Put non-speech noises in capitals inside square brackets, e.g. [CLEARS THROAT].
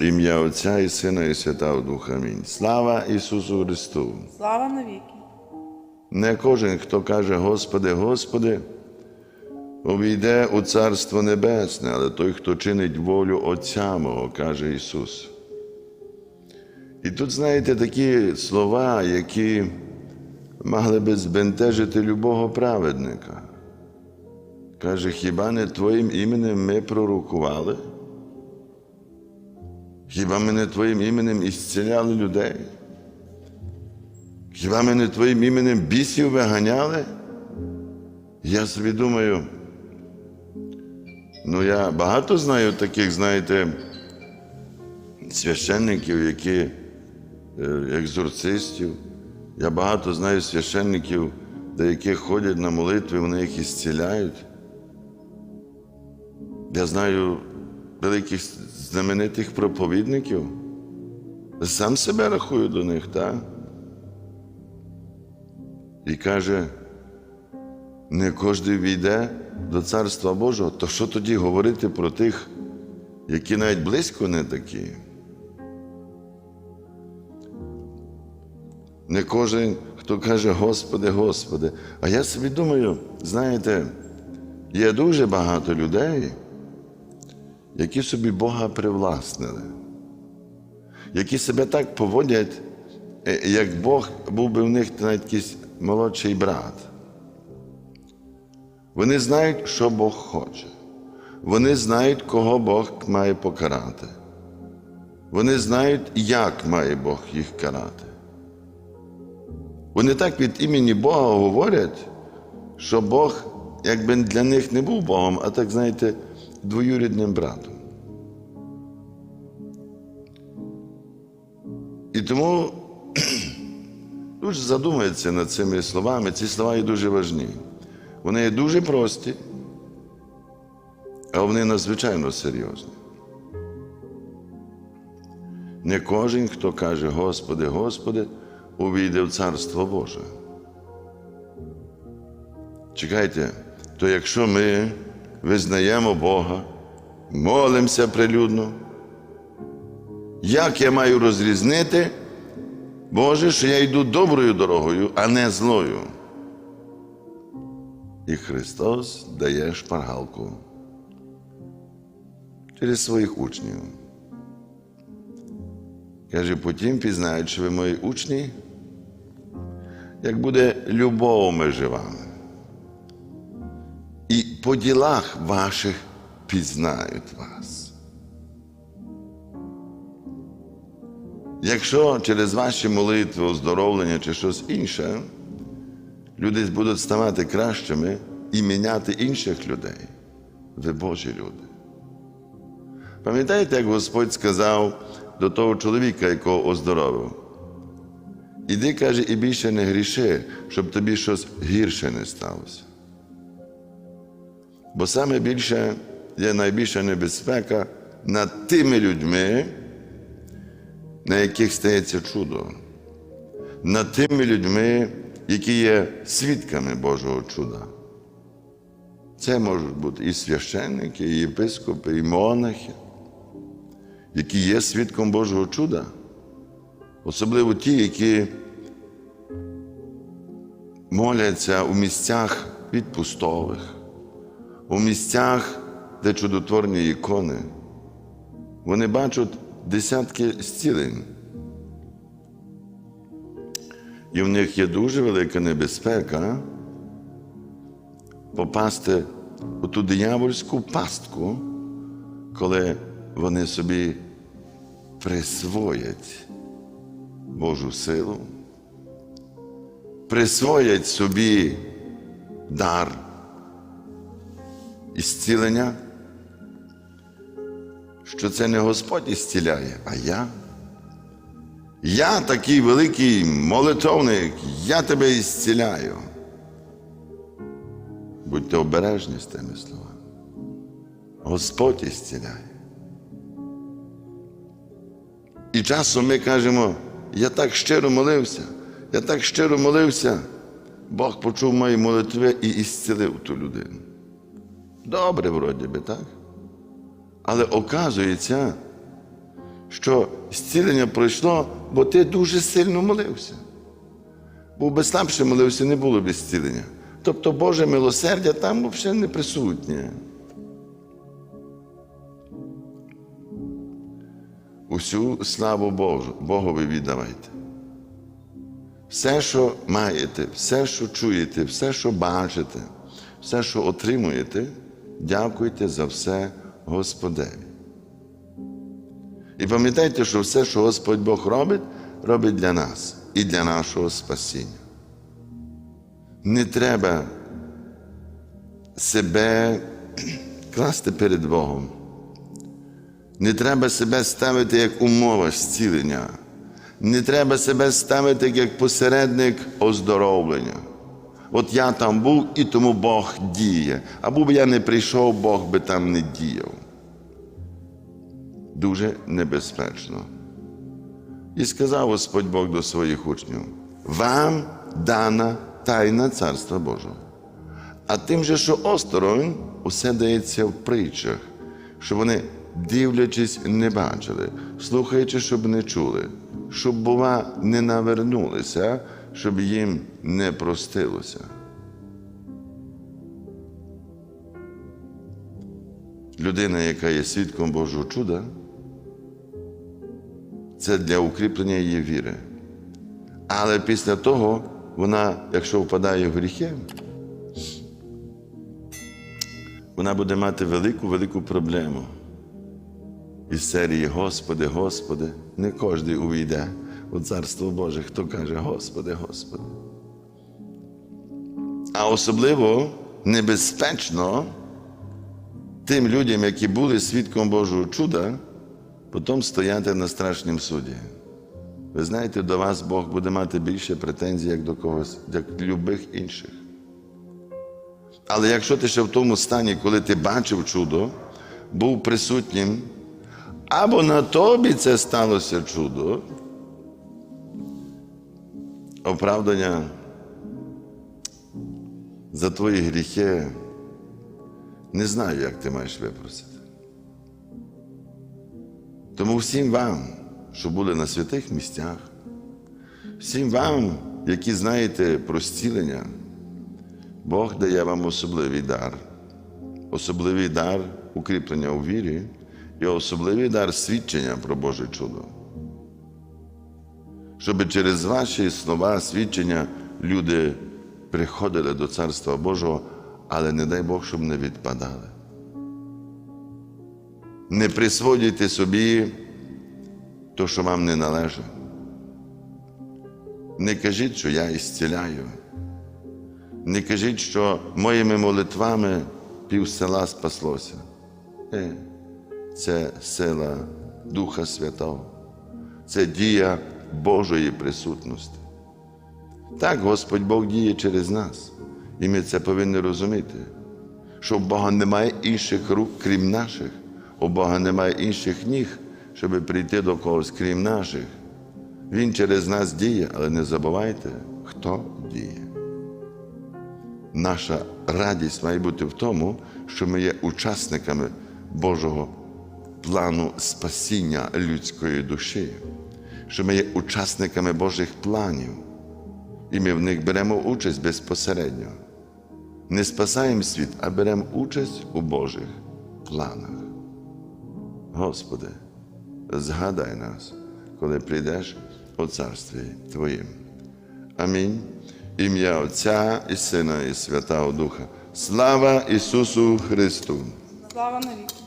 Ім'я Отця і Сина, і Святого Духа. Амінь. Слава Ісусу Христу! Слава навіки. Не кожен, хто каже Господи, Господи, увійде у Царство Небесне, але той, хто чинить волю Отця мого, каже Ісус. І тут, знаєте, такі слова, які могли би збентежити любого праведника. Каже, хіба не Твоїм іменем ми пророкували? Хіба ми не Твоїм іменем ісціляли людей? Хіба ми не Твоїм іменем бісів виганяли? Я собі думаю, ну я багато знаю таких, знаєте, священників, які е, екзорцистів. Я багато знаю священників, до яких ходять на молитви, вони їх ісціляють. Я знаю великих знаменитих проповідників. Сам себе рахую до них, так? І каже, не кожен війде до Царства Божого, то що тоді говорити про тих, які навіть близько не такі? Не кожен, хто каже Господи, Господи. А я собі думаю, знаєте, є дуже багато людей, які собі Бога привласнили, які себе так поводять, е, як Бог був би в них навіть якийсь молодший брат. Вони знають, що Бог хоче. Вони знають, кого Бог має покарати. Вони знають, як має Бог їх карати. Вони так від імені Бога говорять, що Бог якби для них не був Богом, а так, знаєте, двоюрідним братом. І тому [CLEARS THROAT] дуже задумається над цими словами. Ці слова є дуже важні. Вони є дуже прості, а вони надзвичайно серйозні. Не кожен, хто каже Господи, Господи, увійде в Царство Боже. Чекайте, то якщо ми визнаємо Бога, молимося прилюдно, як я маю розрізнити, Боже, що я йду доброю дорогою, а не злою? І Христос дає шпаргалку через своїх учнів. Каже, потім пізнають, що ви мої учні, як буде любов між вами. І по ділах ваших пізнають вас. Якщо через ваші молитви, оздоровлення чи щось інше, люди будуть ставати кращими і міняти інших людей, ви Божі люди. Пам'ятаєте, як Господь сказав до того чоловіка, якого оздоровив? Іди, каже, і більше не гріши, щоб тобі щось гірше не сталося. Бо саме більше є найбільша небезпека над тими людьми, на яких стається чудо, над тими людьми, які є свідками Божого чуда. Це можуть бути і священники, і єпископи, і монахи, які є свідком Божого чуда, особливо ті, які моляться у місцях відпустових, у місцях, де чудотворні ікони. Вони бачать десятки зцілень. І в них є дуже велика небезпека попасти у ту диявольську пастку, коли вони собі присвоять Божу силу, присвоять собі дар ісцілення, що це не Господь ісціляє, а я. Я такий великий молитовник, я тебе ісціляю. Будьте обережні з тими словами. Господь ісціляє. І часом ми кажемо, я так щиро молився, я так щиро молився, Бог почув мої молитви і ісцілив ту людину. Добре, вроді би, так? Але оказується, що зцілення пройшло, бо ти дуже сильно молився. Був би слабше молився, не було б зцілення. Тобто Боже милосердя там взагалі не присутнє. Усю славу Божу, Богові віддавайте. Все, що маєте, все, що чуєте, все, що бачите, все, що отримуєте, дякуйте за все Господеві. І пам'ятайте, що все, що Господь Бог робить, робить для нас і для нашого спасіння. Не треба себе [CLEARS THROAT] класти перед Богом. Не треба себе ставити як умова зцілення. Не треба себе ставити як посередник оздоровлення. От я там був і тому Бог діє. Або б я не прийшов, Бог би там не діяв. Дуже небезпечно. І сказав Господь Бог до своїх учнів: вам дана тайна Царства Божого. А тим же, що осторонь, усе дається в притчах, щоб вони, дивлячись, не бачили, слухаючи, щоб не чули, щоб, бува, не навернулися, щоб їм не простилося. Людина, яка є свідком Божого чуда, це для укріплення її віри. Але після того вона, якщо впадає в гріхи, вона буде мати велику, велику проблему. Із серії Господи, Господи, не кожен увійде у Царство Боже, хто каже Господи, Господи. А особливо небезпечно тим людям, які були свідком Божого чуда, потім стояти на страшнім суді. Ви знаєте, до вас Бог буде мати більше претензій, як до когось, як до любих інших. Але якщо ти ще в тому стані, коли ти бачив чудо, був присутнім, або на тобі це сталося чудо, оправдання за твої гріхи, не знаю, як ти маєш випросити. Тому всім вам, що були на святих місцях, всім вам, які знаєте про зцілення, Бог дає вам особливий дар, особливий дар укріплення у вірі і особливий дар свідчення про Боже чудо. Щоб через ваші слова свідчення люди приходили до Царства Божого, але не дай Бог, щоб не відпадали. Не присвоюйте собі то, що вам не належить. Не кажіть, що я ісціляю. Не кажіть, що моїми молитвами пів села спаслося. Е, Це сила Духа Святого, це дія Божої присутності. Так Господь Бог діє через нас. І ми це повинні розуміти, що в Бога немає інших рук, крім наших, у Бога немає інших ніг, щоб прийти до когось, крім наших. Він через нас діє, але не забувайте, хто діє. Наша радість має бути в тому, що ми є учасниками Божого плану спасіння людської душі, що ми є учасниками Божих планів, і ми в них беремо участь безпосередньо. Не спасаємо світ, а беремо участь у Божих планах. Господи, згадай нас, коли прийдеш у Царстві Твоїм. Амінь. Ім'я Отця і Сина, і Святого Духа. Слава Ісусу Христу! Слава навіки.